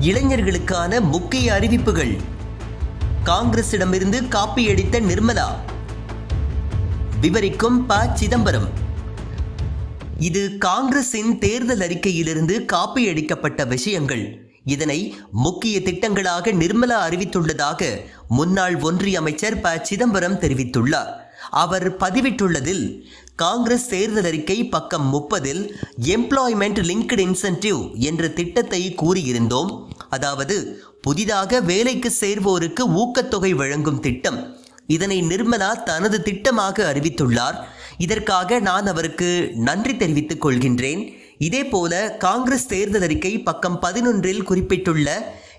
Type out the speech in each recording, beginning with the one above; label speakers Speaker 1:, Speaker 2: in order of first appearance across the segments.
Speaker 1: இளைஞர்களுக்கான முக்கிய அறிவிப்புகள். காங்கிரசிடமிருந்து காப்பியடித்த நிர்மலா. விவரிக்கும் ப. சிதம்பரம். இது காங்கிரசின் தேர்தல் அறிக்கையிலிருந்து காப்பியடிக்கப்பட்ட விஷயங்கள். இதனை முக்கிய திட்டங்களாக நிர்மலா அறிவித்துள்ளதாக முன்னாள் ஒன்றிய அமைச்சர் ப. சிதம்பரம் தெரிவித்துள்ளார். அவர் பதிவிட்டுள்ளதில் காங்கிரஸ் தேர்தல் அறிக்கை பக்கம் முப்பதில் எம்ப்ளாய்மெண்ட் லிங்க்டு இன்சென்டிவ் என்ற திட்டத்தை கூறியிருந்தோம். அதாவது புதிதாக வேலைக்கு சேர்வோருக்கு ஊக்கத்தொகை வழங்கும் திட்டம். இதனை நிர்மலா தனது திட்டமாக அறிவித்துள்ளார். இதற்காக நான் அவருக்கு நன்றி தெரிவித்துக் கொள்கின்றேன். இதேபோல காங்கிரஸ் தேர்தல் அறிக்கை பக்கம் பதினொன்றில் குறிப்பிட்டுள்ள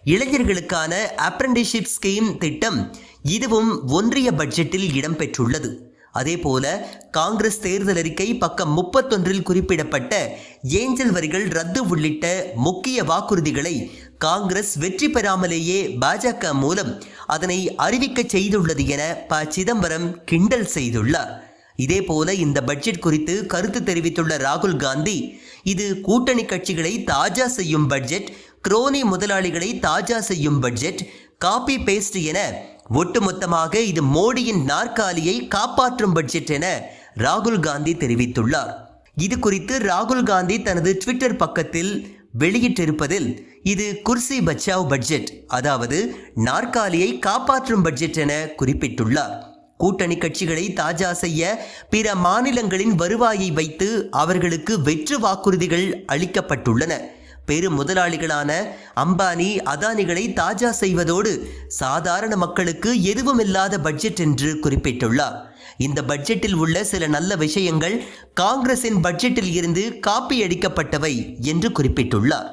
Speaker 1: இளைஞர்களுக்கான அப்ரண்டிஷிப் ஸ்கீம் திட்டம் இதுவும் ஒன்றிய பட்ஜெட்டில் இடம்பெற்றுள்ளது. அதேபோல காங்கிரஸ் தேர்தல் அறிக்கை பக்கம் முப்பத்தொன்றில் குறிப்பிடப்பட்ட ஏஞ்சல் வரிகள் ரத்து உள்ளிட்ட முக்கிய வாக்குறுதிகளை காங்கிரஸ் வெற்றி பெறாமலேயே பாஜக மூலம் அதனை அறிவிக்க செய்துள்ளது என ப. சிதம்பரம் கிண்டல் செய்துள்ளார். இதேபோல இந்த பட்ஜெட் குறித்து கருத்து தெரிவித்துள்ள ராகுல் காந்தி இது கூட்டணி கட்சிகளை தாஜா செய்யும் பட்ஜெட் குரோனி முதலாளிகளை தாஜா செய்யும் பட்ஜெட் காப்பி பேஸ்ட் என ஒட்டுமொத்தமாக இது மோடியின் நாற்காலியை காப்பாற்றும் பட்ஜெட் என ராகுல் காந்தி தெரிவித்துள்ளார். இது குறித்து ராகுல் காந்தி தனது ட்விட்டர் பக்கத்தில் வெளியிட்டிருப்பதில் இது குர்சி பச்சாவ் பட்ஜெட் அதாவது நாற்காலியை காப்பாற்றும் பட்ஜெட் என குறிப்பிட்டுள்ளார். கூட்டணி கட்சிகளை தாஜா செய்ய பிற மாநிலங்களின் வருவாயை வைத்து அவர்களுக்கு வெற்று வாக்குறுதிகள் அளிக்கப்பட்டுள்ளன. பெரு முதலாளிகளான அம்பானி அதானிகளை தாஜா செய்வதோடு சாதாரண மக்களுக்கு எதுவும் இல்லாத பட்ஜெட் என்று குறிப்பிட்டுள்ளார். இந்த பட்ஜெட்டில் உள்ள சில நல்ல விஷயங்கள் காங்கிரசின் பட்ஜெட்டில் இருந்து காப்பி அடிக்கப்பட்டவை என்று குறிப்பிட்டுள்ளார்.